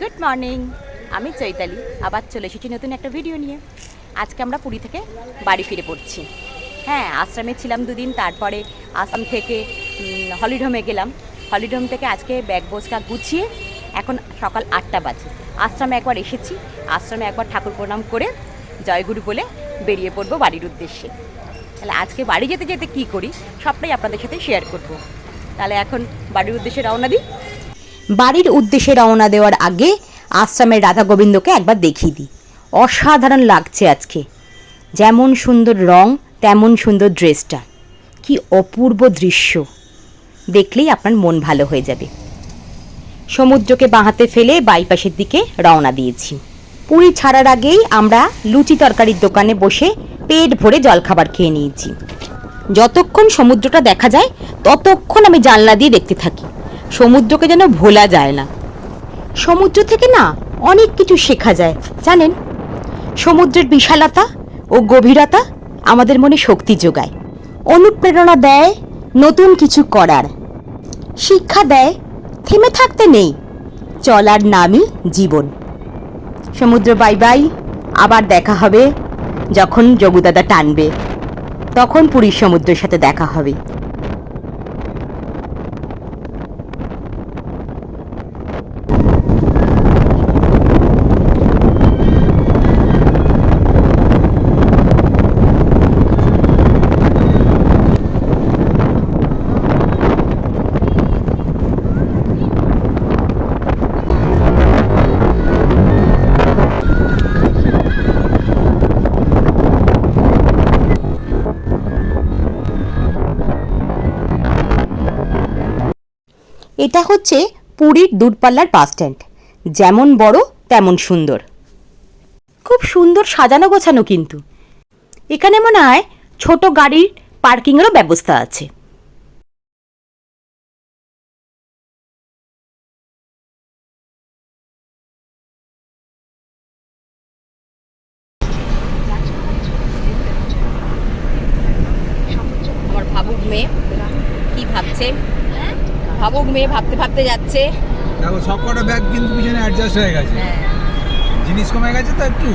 Good morning আমি চৈতালি। আবার চলে এসেছি নতুন একটা ভিডিও নিয়ে। আজকে আমরা পুরী থেকে বাড়ি ফিরে পড়ছি। হ্যাঁ আশ্রমে ছিলাম দুদিন, তারপরে আসাম থেকে হলিডোমে গেলাম। হলিডোম থেকে আজকে ব্যাগ বোঝকা গুছিয়ে এখন সকাল আটটা বাজে। আশ্রমে একবার এসেছি। আশ্রমে একবার ঠাকুর প্রণাম করে জয়গুরু বলে বেরিয়ে পড়ব বাড়ির উদ্দেশ্যে। তাহলে আজকে বাড়ি যেতে যেতে কী করি? সবটাই আপনাদের সাথে শেয়ার করব। তাহলে এখন বাড়ির উদ্দেশ্যে রওনা দিই। বাড়ির উদ্দেশ্যে রওনা দেওয়ার আগে আশ্রমের রাধা গোবিন্দকে একবার দেখিয়ে দিই। অসাধারণ লাগছে আজকে। যেমন সুন্দর রং, তেমন সুন্দর ড্রেসটা। কি অপূর্ব দৃশ্য। দেখলেই আপনার মন ভালো হয়ে যাবে। সমুদ্রকে বাঁহাতে ফেলে বাইপাসের দিকে রওনা দিয়েছি। পুরী ছাড়ার আগেই আমরা লুচি তরকারির দোকানে বসে পেট ভরে জলখাবার খেয়ে নিয়েছি। যতক্ষণ সমুদ্রটা দেখা যায়, ততক্ষণ আমি জানলা দিয়ে দেখতে থাকি। সমুদ্রকে যেন ভোলা যায় না। সমুদ্র থেকে না অনেক কিছু শেখা যায়, জানেন? সমুদ্রের বিশালতা ও গভীরতা আমাদের মনে শক্তি যোগায়। অনুপ্রেরণা দেয় নতুন কিছু করার। শিক্ষা দেয় থেমে থাকতে নেই, চলার নামই জীবন। সমুদ্র বাই বাই, আবার দেখা হবে যখন যোগুদাদা টানবে, তখন পুরীর সমুদ্রের সাথে দেখা হবে। এটা হচ্ছে পুরীর দূরপাল্লার বাস স্ট্যান্ড। যেমন বড়, তেমন সুন্দর। খুব সুন্দর সাজানো গোছানো কিন্তু। এখানে মনে হয় ছোট গাড়ির পার্কিংয়েরও ব্যবস্থা আছে আমার ভাবুক মেয়ে কি ভাবছে ভাবুক মেয়ে ভাবতে ভাবতে যাচ্ছে। দেখো সব কটা ব্যাগ কিন্তু পিছনে অ্যাডজাস্ট হয়ে গেছে। হ্যাঁ। জিনিস কমে গেছে তো একটু।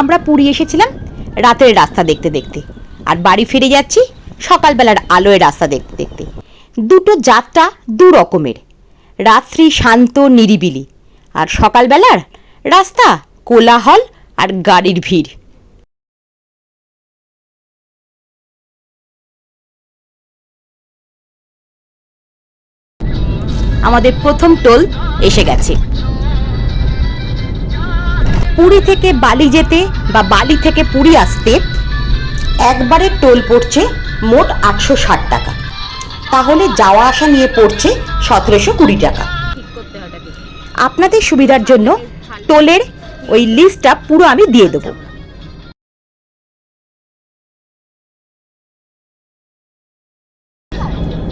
আমরা পুরী এসেছিলাম রাতের রাস্তা দেখতে দেখতে। আর বাড়ি ফিরে যাচ্ছি সকালবেলার আলোয় রাস্তা দেখতে দেখতে। দুটো যাত্রা দু রকমের। রাত্রি শান্ত নিরিবিলি। আর সকালবেলার রাস্তা কোলাহল আর গাড়ির ভিড়। আমাদের প্রথম টোল এসে গেছে। পুরী থেকে বালি যেতে বা বালি থেকে পুরী আসতে একবারে টোল পড়ছে মোট আটশো ষাট টাকা। তাহলে যাওয়া আসা নিয়ে পড়ছে সতেরোশো কুড়ি টাকা। আপনাদের সুবিধার জন্য টোলের ওই লিস্টটা পুরো আমি দিয়ে দেবো।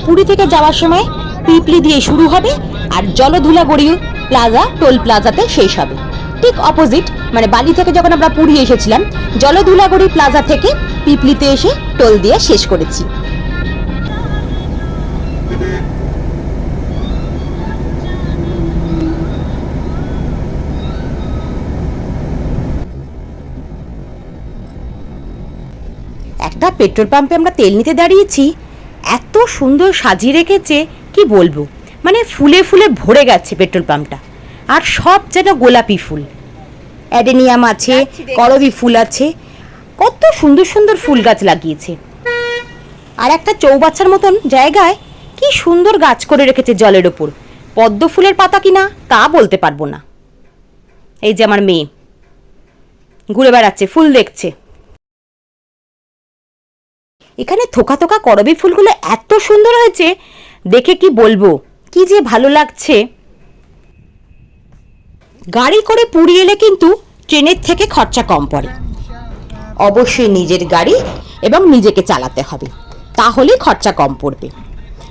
পুরী থেকে যাওয়ার সময় পিপলি দিয়ে শুরু হবে আর জলধুলা জলধুলাগড়ি প্লাজা টোল প্লাজাতে শেষ হবে। ঠিক অপোজিট মানে বালি থেকে যখন আমরা পুরী এসেছিলাম, জলধুলাগড়ি প্লাজা থেকে পিপলিতে এসে টোল দিয়ে শেষ করেছি একটা পেট্রোল পাম্পে আমরা তেল নিতে দাঁড়িয়েছি। এত সুন্দর সাজিয়ে রেখেছে কি বলব? মানে ফুলে ফুলে ভরে গেছে পেট্রোল পাম্পটা। আর সব যেন গোলাপি ফুল। অ্যাডেনিয়াম আছে করবি ফুল আছে। কত সুন্দর সুন্দর ফুল গাছ লাগিয়েছে। আর একটা চৌবাচ্চার মতন জায়গায় কি সুন্দর গাছ করে রেখেছে জলের ওপর। পদ্ম ফুলের পাতা কিনা তা বলতে পারব না। এই যে আমার মেয়ে। ঘুরে বেড়াচ্ছে ফুল দেখছে। এখানে থোকা থোকা করবি ফুলগুলো এত সুন্দর হয়েছে, দেখে কি বলব? কি যে ভালো লাগছে। গাড়ি করে পুরী এলে কিন্তু ট্রেনের থেকে খরচা কম পড়ে। অবশ্যই নিজের গাড়ি এবং নিজেকে চালাতে হবে, তাহলে খরচা কম পড়বে।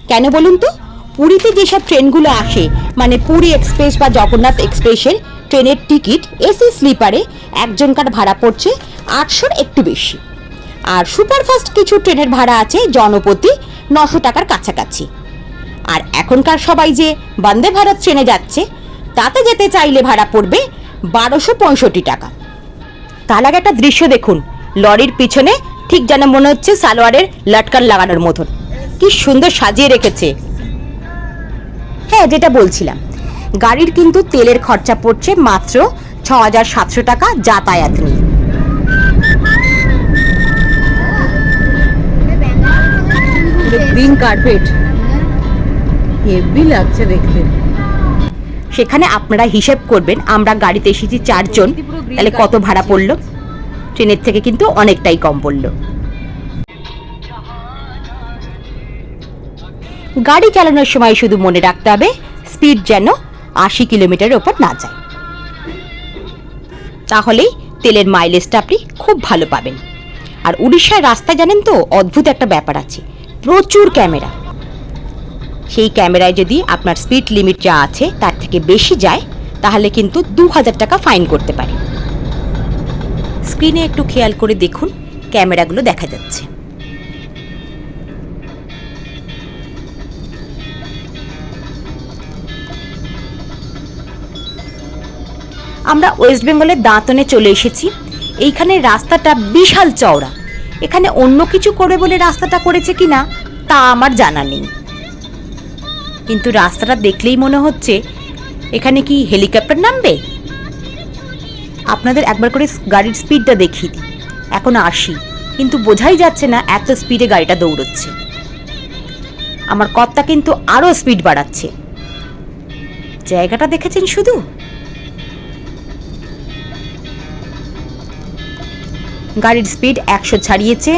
কেন বলুন তো? পুরীতে যেসব ট্রেনগুলো আসে মানে পুরী এক্সপ্রেস বা জগন্নাথ এক্সপ্রেসের ট্রেনের টিকিট, এসি স্লিপারে একজনকার ভাড়া পড়ছে আটশোর একটু বেশি। আর সুপারফাস্ট কিছু ট্রেনের ভাড়া আছে জনপ্রতি নশো টাকার কাছাকাছি। আর এখনকার সবাই যে বন্দে ভারত ট্রেনে যাচ্ছে, তাতে যেতে চাইলে ভাড়া পড়বে বারোশো পঁয়ষট্টি টাকা। তার আগে একটা দৃশ্য দেখুন, লরির পিছনে ঠিক যেন মনে হচ্ছে সালোয়ারের লটকান লাগানোর মতন। কি সুন্দর সাজিয়ে রেখেছে। হ্যাঁ যেটা বলছিলাম, গাড়ির কিন্তু তেলের খরচা পড়ছে মাত্র ছ হাজার সাতশো টাকা যাতায়াত নিয়ে। গ্রিন কার্পেট হেভি লাগছে দেখতে। সেখানে আপনারা হিসেব করবেন আমরা গাড়িতে এসেছি চারজন তাহলে কত ভাড়া পড়ল? ট্রেনের থেকে কিন্তু অনেকটাই কম পড়ল। গাড়ি চালানোর সময় শুধু মনে রাখতে হবে স্পিড যেন আশি কিলোমিটারের ওপর না যায়। তাহলেই তেলের মাইলেজটা আপনি খুব ভালো পাবেন। আর উড়িষ্যার রাস্তায় জানেন তো অদ্ভুত একটা ব্যাপার আছে। প্রচুর ক্যামেরা। সেই ক্যামেরায় যদি আপনার স্পিড লিমিট যা আছে তার থেকে বেশি যায়, তাহলে কিন্তু দু হাজার টাকা ফাইন করতে পারে। স্ক্রিনে একটু খেয়াল করে দেখুন, ক্যামেরাগুলো দেখা যাচ্ছে। আমরা ওয়েস্ট বেঙ্গলের দাঁতনে চলে এসেছি। এইখানে রাস্তাটা বিশাল চওড়া। এখানে অন্য কিছু করে বলে রাস্তাটা করেছে কিনা, তা আমার জানা নেই। কিন্তু রাস্তাটা দেখলেই মনে হচ্ছে এখানে কি হেলিকপ্টার নামবে? আপনাদের একবার করে গাড়ির স্পিডটা দেখিয়ে দিই। এখন আসি। কিন্তু বোঝাই যাচ্ছে না এত স্পিডে গাড়িটা দৌড়চ্ছে। আমার কর্তা কিন্তু আরও স্পিড বাড়াচ্ছে। জায়গাটা দেখেছেন শুধু? গাড়ির স্পিড একশো ছাড়িয়েছে।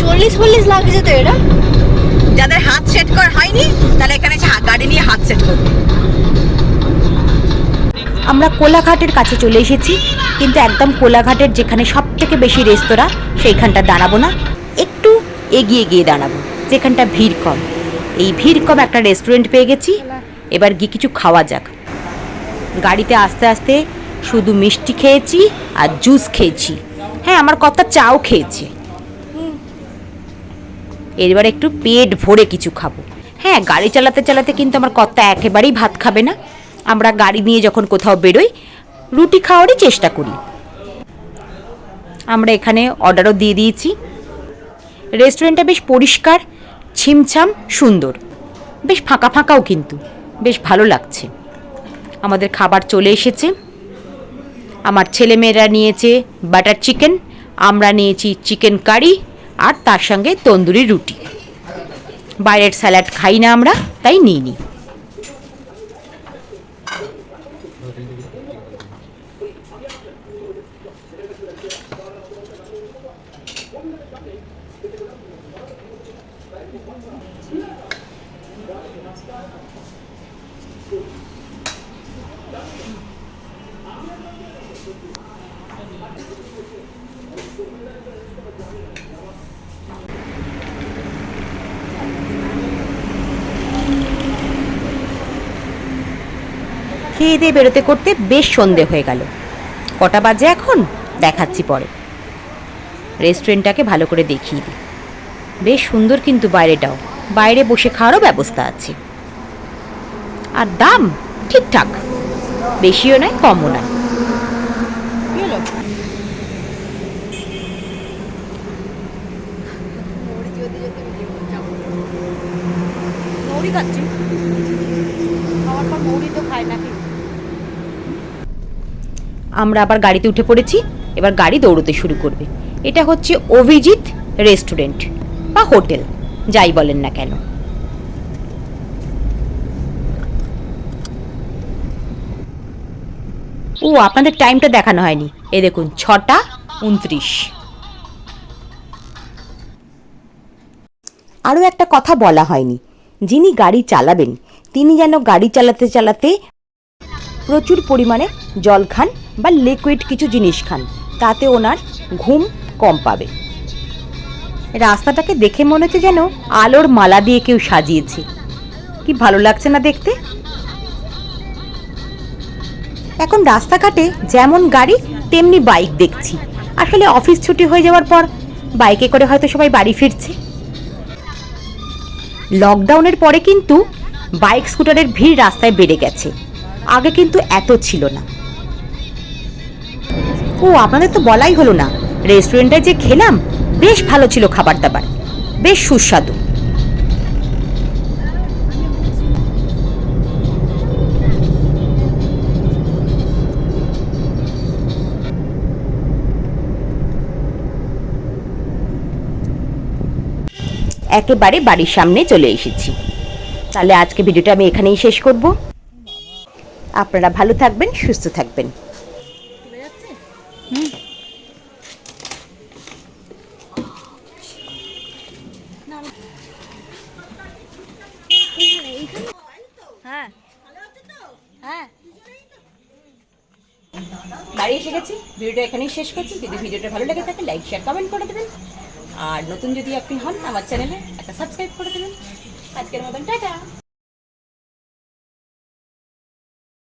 চল্লিশ চল্লিশ লাগছে তো এটা যাদের হাত সেট করা হয়নি তাহলে এখানে গাড়ি নিয়ে হাত সেট করবে। আমরা কোলাঘাটের কাছে চলে এসেছি কিন্তু একদম কোলাঘাটের যেখানে সব থেকে বেশি রেস্তোরাঁ সেইখানটা দাঁড়াবো না। একটু এগিয়ে গিয়ে দাঁড়াবো যেখানটা ভিড় কম। এই ভিড় কম একটা রেস্টুরেন্ট পেয়ে গেছি। এবার গিয়ে কিছু খাওয়া যাক। গাড়িতে আস্তে আস্তে শুধু মিষ্টি খেয়েছি আর জুস খেয়েছি। হ্যাঁ আমার কথা চাও খেয়েছি। এবার একটু পেট ভরে কিছু খাব। হ্যাঁ গাড়ি চালাতে চালাতে কিন্তু আমার কর্তা একেবারেই ভাত খাবে না। আমরা গাড়ি নিয়ে যখন কোথাও বেরোই, রুটি খাওয়ারই চেষ্টা করি। আমরা এখানে অর্ডারও দিয়ে দিয়েছি। রেস্টুরেন্টটা বেশ পরিষ্কার ছিমছাম সুন্দর। বেশ ফাঁকা ফাঁকাও কিন্তু, বেশ ভালো লাগছে। আমাদের খাবার চলে এসেছে। আমার ছেলেমেয়েরা নিয়েছে বাটার চিকেন, আমরা নিয়েছি চিকেন কারি আর তার সঙ্গে তন্দুরি রুটি। বাইরের স্যালাড খাই না আমরা, তাই নিইনি। খেয়ে দিয়ে বেরোতে করতে বেশ সন্ধে হয়ে গেল। কটা বাজে এখন? দেখাচ্ছি পরে। রেস্টুরেন্টটাকে ভালো করে দেখিয়ে দিই। বেশ সুন্দর কিন্তু বাইরেটাও। বাইরে বসে খাওয়ারও ব্যবস্থা আছে। আর দাম ঠিকঠাক। বেশিও নয়, কমও নয়। আমরা আবার গাড়িতে উঠে পড়েছি, এবার গাড়ি দৌড়তে শুরু করবে। এটা হচ্ছে অভিজিৎ রেস্টুরেন্ট বা হোটেল, যাই বলেন না কেন। ও, আপনাদের টাইমটা দেখানো হয়নি। এ দেখুন, ছটা উনত্রিশ। আরও একটা কথা বলা হয়নি। যিনি গাড়ি চালাবেন, তিনি যেন গাড়ি চালাতে চালাতে প্রচুর পরিমাণে জল খান বা লিকুইড কিছু জিনিস খান, তাতে ওনার ঘুম কম পাবে। রাস্তাটাকে দেখে মনে হচ্ছে যেন আলোর মালা দিয়ে কেউ সাজিয়েছে। কি ভালো লাগছে না দেখতে? এখন রাস্তাঘাটে যেমন গাড়ি, তেমনি বাইক দেখছি। আসলে অফিস ছুটি হয়ে যাওয়ার পর বাইকে করে হয়তো সবাই বাড়ি ফিরছে। লকডাউনের পরে কিন্তু বাইক, স্কুটারের ভিড় রাস্তায় বেড়ে গেছে। আগে কিন্তু এত ছিল না। ও, আপনাদের তো বলাই হলো না, রেস্টুরেন্টে যে খেলাম, বেশ ভালো ছিল খাবার দাবার, বেশ সুস্বাদু। একেবারে বাড়ির সামনে চলে এসেছি। তাহলে আজকে ভিডিওটা আমি এখানেই শেষ করব। আপনারা ভালো থাকবেন সুস্থ থাকবেন। হ্যাঁ। হ্যাঁ। বাড়ি এসে গেছি। ভিডিওটা এখানেই শেষ করছি। যদি ভিডিওটা ভালো লেগে থাকে লাইক শেয়ার কমেন্ট করে দেবেন। আর নতুন যদি আপনি হন আমার চ্যানেলে একটা সাবস্ক্রাইব করে দেবেন। আজকের মতন টাটা!